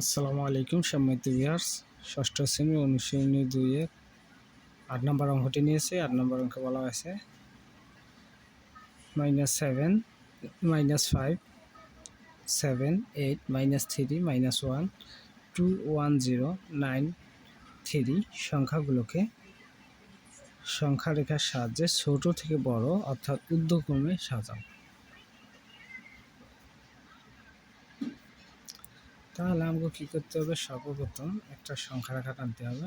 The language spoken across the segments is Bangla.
আসসালামু আলাইকুম সম্মানিত ভিউয়ার্স ষষ্ঠ শ্রেণি অনুশীলনী দুইয়ের আট নম্বর অঙ্কটি নিয়েছে। আট নম্বর অঙ্কে বলা হয়েছে minus seven minus five seven eight minus three minus one two one zero nine three সংখ্যাগুলোকে সংখ্যা রেখার সাহায্যে ছোট থেকে বড় অর্থাৎ ঊর্ধ্বক্রমে সাজাও। তাহলে আমাকে কী করতে হবে? সর্বপ্রথম একটা সংখ্যা রেখা টানতে হবে।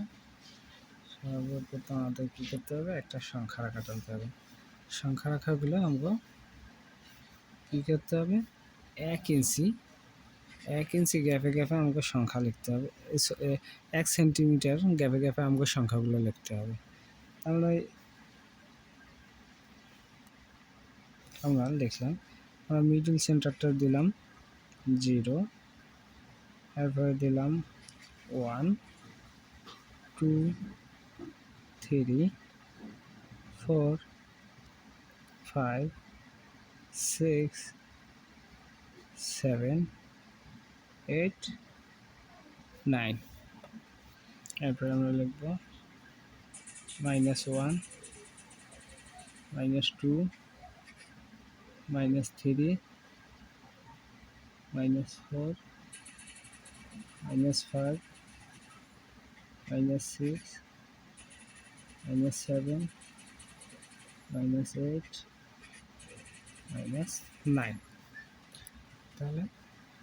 সর্বপ্রথম আমাদের কী করতে হবে? একটা সংখ্যা রেখা টানতে হবে। সংখ্যা রেখাগুলো আমাকে কী করতে হবে? এক ইঞ্চি এক ইঞ্চি গ্যাপে গ্যাপে আমাকে সংখ্যা লিখতে হবে। এক সেন্টিমিটার গ্যাপে গ্যাপে আমাকে সংখ্যাগুলো লিখতে হবে। তাহলে আমরা লিখলাম, আমরা মিডল সেন্টারটা দিলাম জিরো এরপরে দিলাম। One, two, three, four, five, six, seven, eight, nine. এরপরে আমরা লিখব minus one, minus two, minus three, minus four minus 5 minus 6 minus 7 minus 8 minus 9 তাহলে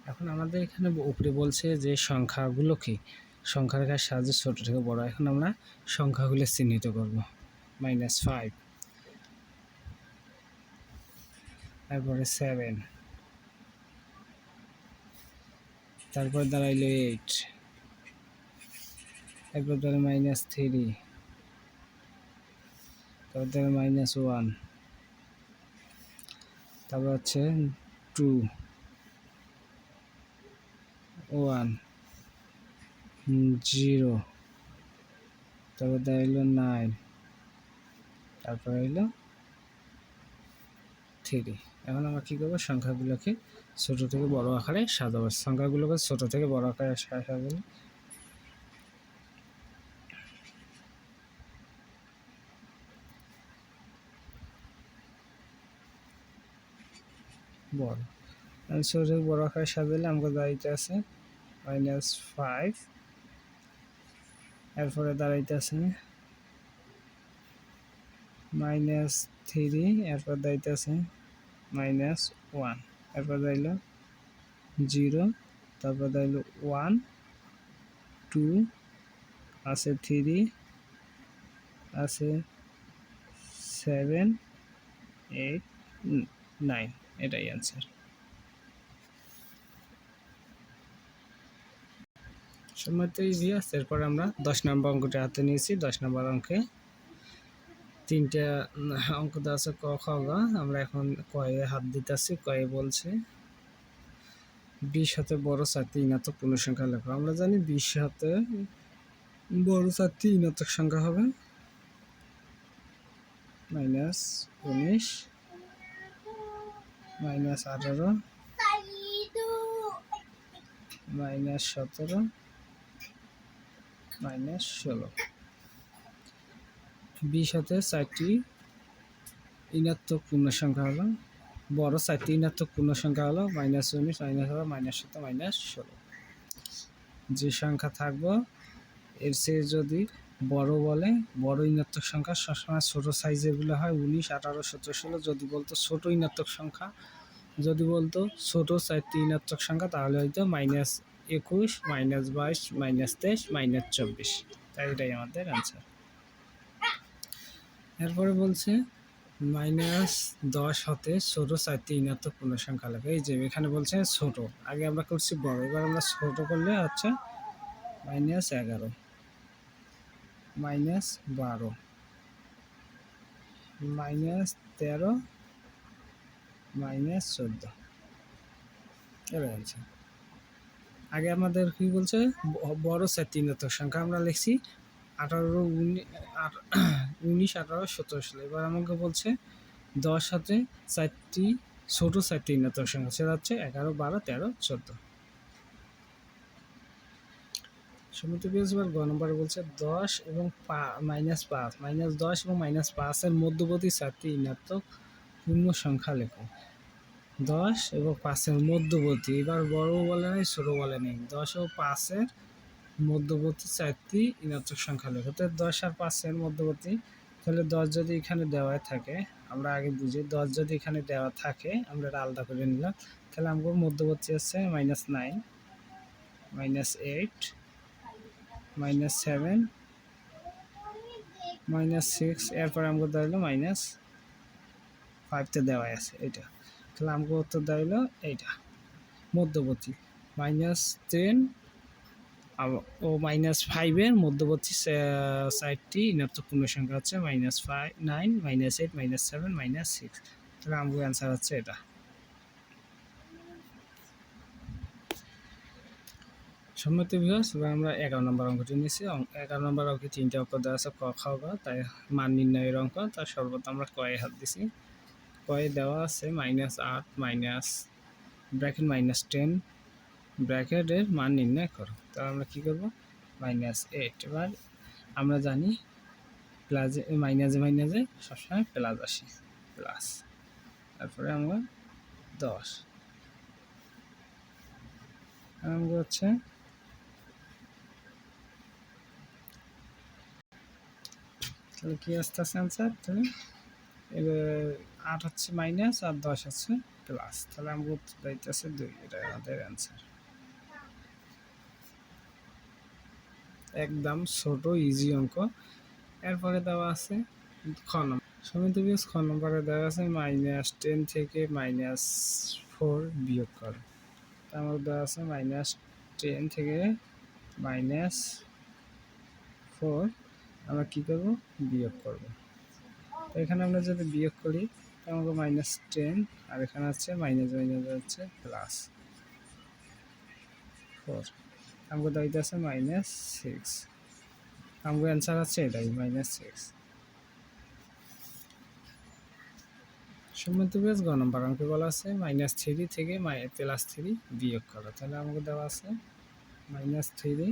এখন আমাদের এখানে উপরে বলছে যে সংখ্যাগুলো কি? সংখ্যা রেখার সাহায্যে ছোট থেকে বড়। এখন আমরা সংখ্যাগুলো চিহ্নিত করব। মাইনাস ফাইভ তারপরে সেভেন তারপর দাঁড়াইলো এইট তারপর দাঁড়ায় মাইনাস থ্রি তারপর দাঁড়ায় মাইনাস ওয়ান তারপর হচ্ছে টু ওয়ান জিরো তারপর দাঁড়াইলো নাইন তারপর এলো থ্রি এখন আমরা কী করব? সংখ্যাগুলোকে ছোট থেকে বড় আকারে সাজাবো। সংখ্যাগুলোকে ছোট থেকে বড় আকারে সাজাবো। বড়। ছোট থেকে বড় আকারে সাজালে আমাকে দাঁড়াইতে আছে মাইনাস ফাইভ এরপরে দাঁড়াইতে আছে মাইনাস থ্রি, এরপর দাঁড়াইতে আছে মাইনাস ওয়ান। এরপর দাঁড়াইলো জিরো, তারপর দাঁড়াইলো ওয়ান, টু, আছে থ্রি, আছে সেভেন, এইট, নাইন, এটাই অ্যান্সার সময় তো ইজি আছে এরপর আমরা দশ নম্বর অঙ্কটা হাতে নিয়েছি, দশ নম্বর অঙ্কে তিনটা অঙ্ক দেওয়া আছে ক, খ, গ। আমরা এখন কয়ে হাত দিতেছি, কয়ে বলছে, বিশ হাতে বড় চারটি ইনাতক পূর্ণসংখ্যা লেখো। আমরা জানি বিশ হাতে বড় চারটি ইনাতক সংখ্যা হবে। মাইনাস উনিশ, মাইনাস আঠারো, মাইনাস সতেরো, মাইনাস ষোলো। বিশ হাতে চারটি ঋণাত্মক পূর্ণ সংখ্যা হলো, বড় চারটি ঋণাত্মক পূর্ণ সংখ্যা হলো মাইনাস উনিশ মাইনাস হলো মাইনাস সতেরো মাইনাস ষোলো। যে সংখ্যা থাকব, এর চেয়ে যদি বড় বলে, বড় ঋণাত্মক সংখ্যা সবসময় ছোটো সাইজেরগুলো হয়, উনিশ, আঠারো, সতেরো, ষোলো, যদি বলতো ছোট ঋণাত্মক সংখ্যা, যদি বলতো ছোট চারটি ঋণাত্মক সংখ্যা, তাহলে হয়তো মাইনাস একুশ মাইনাস বাইশ মাইনাস তেইশ মাইনাস চব্বিশ। তাই এটাই আমাদের অ্যান্সার এরপরে বলছে, মাইনাস দশ হতে ছোট চারটি পূর্ণ সংখ্যা লেখা। এই যে এখানে বলছে ছোট। আগে আমরা করছি বড়। এবার আমরা ছোট করলে হচ্ছে মাইনাস এগারো। মাইনাস বারো। মাইনাস তেরো, মাইনাস চোদ্দ। এবার আছে আগে আমাদের কি বলছে? বড় চারটি ঋণাত্মক সংখ্যা আমরা লিখছি। আঠারো উনি- উনিশ, আঠারো, সতেরো সালে। এবার আমাকে বলছে, দশ হাতে চারটি, ছোট চারটি ঋণাত্মক সংখ্যা সেটা হচ্ছে এগারো, বারো, তেরো, চোদ্দ। সমিতি বৃহস্পতিবার গ নম্বরে বলছে, দশ এবং পা মাইনাস পাঁচ। মাইনাস দশ এবং মাইনাস পাঁচের মধ্যবর্তী চারটি ঋণাত্মক পূর্ণ সংখ্যা লেখো। দশ এবং পাঁচের মধ্যবর্তী। এবার বড় বলে নেই, ছোটো বলে নেই। দশ ও পাঁচের মধ্যবর্তী চারটি ঋণাত্মক সংখ্যা লেখো। তো দশ আর পাঁচের মধ্যবর্তী, তাহলে দশ যদি এখানে দেওয়া থাকে, আমরা আগে বুঝি, দশ যদি এখানে দেওয়া থাকে, আমরা এটা আলাদা করে নিলাম। তাহলে আমাদের মধ্যবর্তী আছে minus nine minus eight minus seven minus six এরপরে আমাকে হলো মাইনাস ফাইভতে দেওয়া আছে এটা তাহলে আমাকে উত্তর হলো এইটা, মধ্যবর্তী মাইনাস টেন ও মাইনাস ফাইভের মধ্যবর্তী সাইডটি ঋণাত্মক পূর্ণ সংখ্যা হচ্ছে minus five nine minus eight minus seven minus six তাহলে আমাকে অ্যান্সার হচ্ছে এটা। সম্মতি বিভাস এবার আমরা এগারো নম্বর অঙ্কটি নিয়েছি। এগারো নম্বর অঙ্কে তিনটে অঙ্ক দেওয়া আছে, ক, খ তাই মান নির্ণয়ের অঙ্ক, তার সর্বত আমরা কয়ে হাত দিছি। কয়ে দেওয়া আছে মাইনাস আট মাইনাস ব্র্যাকেট মাইনাস টেন ব্র্যাকেটের মান নির্ণয় করো। তাহলে আমরা কী করব? মাইনাস এইট এবার আমরা জানি প্লাসে মাইনাসে মাইনাসে সবসময় প্লাস আসে। প্লাস তারপরে আমরা দশ। আমরা হচ্ছে তাহলে কি আসতেছে আনসার তাহলে এবার আট হচ্ছে মাইনাস আর দশ হচ্ছে প্লাস তাহলে উত্তর দায়িত্ব দুই। এটা আমাদের অ্যান্সার একদম ছোট ইজি অঙ্ক। এরপরে দেওয়া আছে খ নম্বর। সমিত বিয়োগ খ নম্বরে দেওয়া আছে মাইনাস টেন থেকে মাইনাস ফোর বিয়োগ করো। আমার দেওয়া আছে মাইনাস টেন থেকে মাইনাস ফোর আমরা কী করব? বিয়োগ করব। তো এখানে আমরা যদি বিয়োগ করি আমাকে মাইনাস টেন আর এখানে আছে মাইনাস মাইনাস হচ্ছে প্লাস ফোর আমাকে দায়িত্ব আছে মাইনাস সিক্স আমাকে অ্যান্সার আছে এটাই মাইনাস সিক্স সম্মত বেশ গ নম্বর অঙ্কে বলা আছে মাইনাস থ্রি থেকে প্লাস থ্রি বিয়োগ করো। তাহলে আমাকে দেওয়া আছে minus three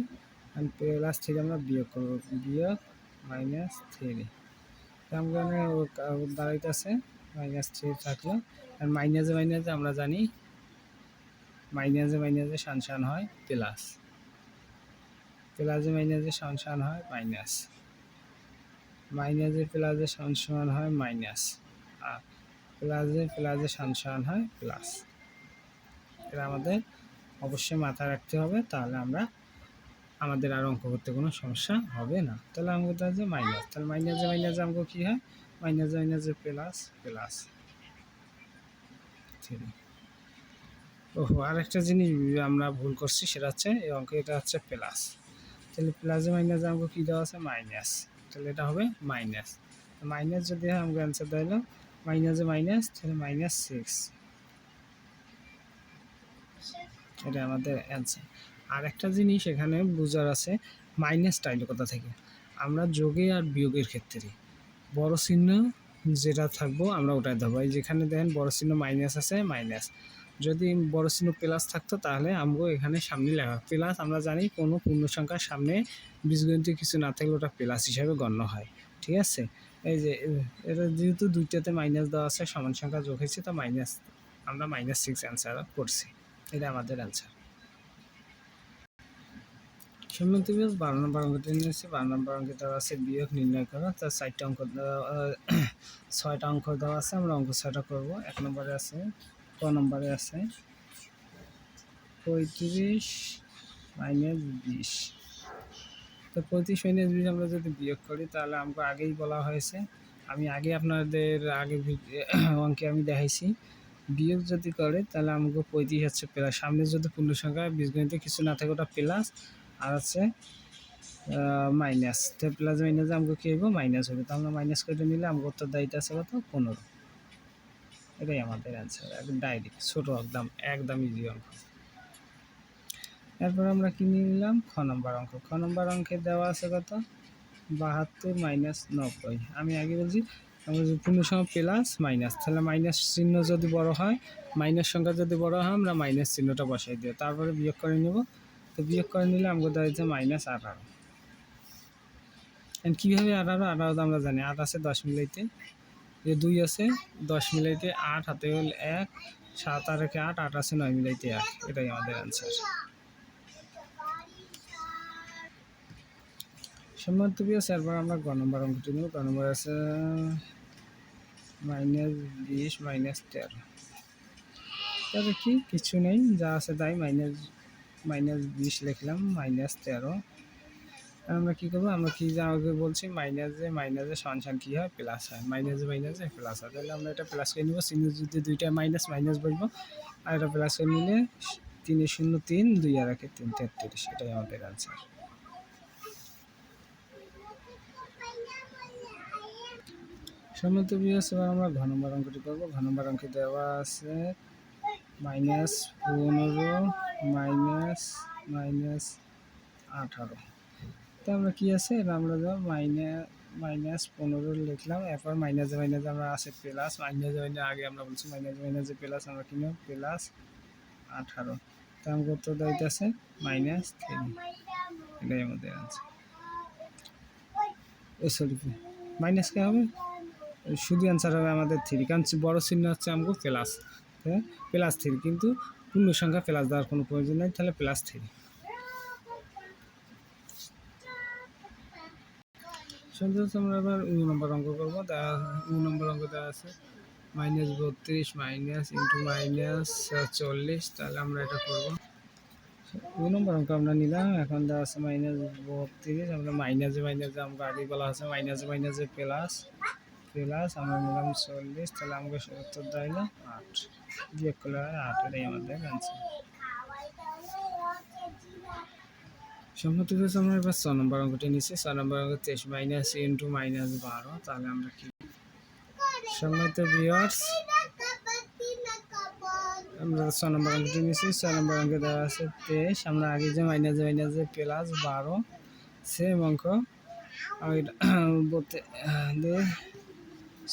and plus three আমরা বিয়োগ করব। বিয়োগ মাইনাস থ্রি আমাকে দাঁড়াইতে আছে মাইনাস থ্রি থাকল আর মাইনাসে মাইনাসে আমরা জানি মাইনাসে মাইনাসে সান হয় প্লাস প্লাসে মাইনাসে সমান হয় মাইনাস। মাইনাসে প্লাসে সমান হয় মাইনাস। আর প্লাসে প্লাসে সমান হয় প্লাস। এটা আমাদের অবশ্যই মাথায় রাখতে হবে, তাহলে আমরা আমাদের আর অঙ্ক করতে কোনো সমস্যা হবে না। তাহলে আমাকে আছে মাইনাস, তাহলে মাইনাসে মাইনাসে আমাকে কী হয়? মাইনাসে মাইনাসে প্লাস প্লাস। ওহো, আরেকটা জিনিস আমরা ভুল করছি, সেটা হচ্ছে এই অঙ্ক, এটা হচ্ছে প্লাস। তাহলে প্লাসে মাইনাসে আমাকে কী দেওয়া আছে? মাইনাস। তাহলে এটা হবে মাইনাস। মাইনাস যদি হয়, আমাকে অ্যান্সার দেওয়া হলো মাইনাসে মাইনাস, তাহলে মাইনাস সিক্স। এটা আমাদের অ্যান্সার আর একটা জিনিস এখানে বুঝার আছে, মাইনাস টাইল কথা থেকে? আমরা যোগে আর বিয়োগের ক্ষেত্রে বড় চিহ্ন যেটা থাকব আমরা ওটাই দেবো এই যেখানে দেখেন বড় চিহ্ন মাইনাস আছে, মাইনাস। যদি বড় চিহ্ন প্লাস থাকতো তাহলে আমগো এখানে সামনে লেখা প্লাস আমরা জানি কোনো পূর্ণ সংখ্যার সামনে বীজগণিত কিছু না থাকলে ওটা প্লাস হিসাবে গণ্য হয়। ঠিক আছে? এই যে এটা যেহেতু দুইটাতে মাইনাস দেওয়া আছে, সমান সংখ্যা যোগ হয়েছে, তো মাইনাস আমরা মাইনাস সিক্স অ্যান্সার করছি। এটা আমাদের অ্যান্সার সম্মতি বিয়োগ বারো নম্বর অঙ্কটি নিয়েছি। বারো নম্বর অঙ্কে দেওয়া আছে বিয়োগ নির্ণয় করা। তার চারটা অঙ্ক ছয়টা অঙ্ক দেওয়া আছে, আমরা অঙ্ক ছয়টা করব। এক নম্বরে আছে ক নম্বরে আছে? পঁয়ত্রিশ মাইনাস বিশ। তো পঁয়ত্রিশ মাইনাস বিশ আমরা যদি বিয়োগ করি, তাহলে আমাকে আগেই বলা হয়েছে। আমি আগে আপনাদের আগে অঙ্কে আমি দেখাইছি। বিয়োগ যদি করে, তাহলে আমাকে পঁয়ত্রিশ হচ্ছে প্লাস সামনে যদি পূর্ণ সংখ্যা বীজগণিতে কিছু না থাকে, ওটা প্লাস আর আছে মাইনাস তো প্লাস মাইনাসে আমাকে কী হইব? মাইনাস হবে তো আমরা মাইনাস করে নিলে আমাকে উত্তর দায়িত্ব আছে কত? পনেরো। এটাই আমাদের অ্যান্সার একদম ডাইরেক্ট ছোটো, একদম একদম ইজি অঙ্ক। এরপর আমরা কি নিলাম? খ নম্বর অঙ্ক। খ নম্বর অঙ্কে দেওয়া আছে কত? বাহাত্তর মাইনাস নব্বই। আমি আগে বলছি, আমরা যদি পূর্ণ সংখ্যা প্লাস মাইনাস তাহলে মাইনাস চিহ্ন যদি বড় হয় মাইনাস সংখ্যা যদি বড় হয়, আমরা মাইনাস চিহ্নটা বসাই দিই। তারপরে বিয়োগ করে নেব। তো বিয়োগ করে নিলে আমাকে দেওয়া হচ্ছে মাইনাস আঠারো। And কীভাবে আঠারো? আঠারো তো আমরা জানি, আট আছে দশ মিলাইতে। যে দুই আছে, দশ মিলাইতে আট, হাতে হল এক, সাত আর একে আট আট আছে, নয় মিলাইতে এক। এটাই আমাদের অ্যান্সার সম্মানিত বিয়াস এরপর আমরা গ নম্বর অঙ্কটি নেব। গ নম্বর আছে মাইনাস বিশ মাইনাস তেরো। তবে কি? কিছু নেই, যা আছে তাই মাইনাস মাইনাস বিশ লিখলাম মাইনাস তেরো। আমরা কী করব? আমরা কী আগে বলছি মাইনাসে মাইনাসে সমান কী হয়? প্লাস হয়। মাইনাসে মাইনাসে প্লাস হয়। তাহলে আমরা এটা প্লাস করে নিব। সিনে যদি দুইটা মাইনাস মাইনাস বলব। আর এটা প্লাস করে নিলে তিনে শূন্য তিন দুই আর একে তিন তেত্রিশ। এটাই আমাদের আনসার সম্মত বিয়াস এবার আমরা ঘন নম্বর অঙ্কটি করব। ঘন নম্বর অঙ্কে দেওয়া আছে মাইনাস পনেরো মাইনাস মাইনাস আঠারো। তো আমরা কি আছে? আমরা যাও মাইনাস মাইনাস পনেরো লিখলাম। এরপর মাইনাসে মাইনাসে আমরা আছে প্লাস মাইনাসে মাইনাস আগে আমরা বলছি মাইনাসে মাইনাসে প্লাস আমরা কিনব প্লাস আঠারো। তো আমার কত দাইতেছে মাইনাস থ্রি এটাই আমাদের আছে ও সরি মাইনাস কে হবে? শুধু অ্যান্সার হবে আমাদের থ্রি কারণ বড় চিহ্ন হচ্ছে আমাকে প্লাস হ্যাঁ? প্লাস থ্রি কিন্তু পূর্ণ সংখ্যা প্লাস দেওয়ার কোনো প্রয়োজন নেই, তাহলে প্লাস থ্রি সন্তোষ আমরা এবার ইউ নম্বর অঙ্ক করব। দেওয়া ইউ নম্বর অঙ্ক দেওয়া আছে মাইনাস বত্রিশ মাইনাস ইন্টু মাইনাস চল্লিশ, তাহলে আমরা এটা করব। দু নম্বর অঙ্ক আমরা নিলাম, এখন দেওয়া আছে মাইনাস বত্রিশ, আমরা মাইনাসে মাইনাসে আমাকে আগে বলা আছে মাইনাসে মাইনাসে প্লাস প্লাস আমরা নিলাম চল্লিশ, তাহলে আমাকে সত্তর দেয় না আট। বিয়োগ করলে আট, এটাই আমাদের অ্যান্সার সম্মত হয়েছে আমরা এবার ছ নম্বর অঙ্কটি নিচ্ছি। ছ নম্বর অঙ্ক তেইশ মাইনাস ইন্টু মাইনাস বারো, তাহলে আমরা কি সম্মত ভিওয়ার্স আমরা ছ নম্বর অঙ্কটি নিচ্ছি। ছ নম্বর অঙ্কে দেওয়া আছে তেইশ, আমরা আগে যে মাইনাস মাইনাসে প্লাস বারো সেম অঙ্ক। বলতে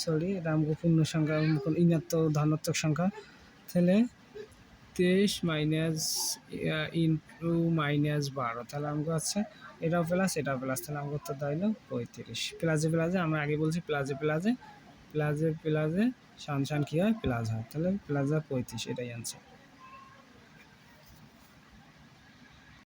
সরি এটা আমাকে পূর্ণ সংখ্যা ঋণাত্মক ধনাত্মক সংখ্যা। তাহলে তেইশ মাইনাস ইন্টু মাইনাস বারো, তাহলে আমাকে হচ্ছে এটাও প্লাস এটাও প্লাস তাহলে আমাকে উত্তর দাঁড়াইলো পঁয়ত্রিশ। প্লাজে প্লাজে আমরা আগে বলছি প্লাজে প্লাজে প্লাজে প্লাজে সান সান কী হয়? প্লাস হয়, তাহলে প্লাজা পঁয়ত্রিশ, এটাই আনসার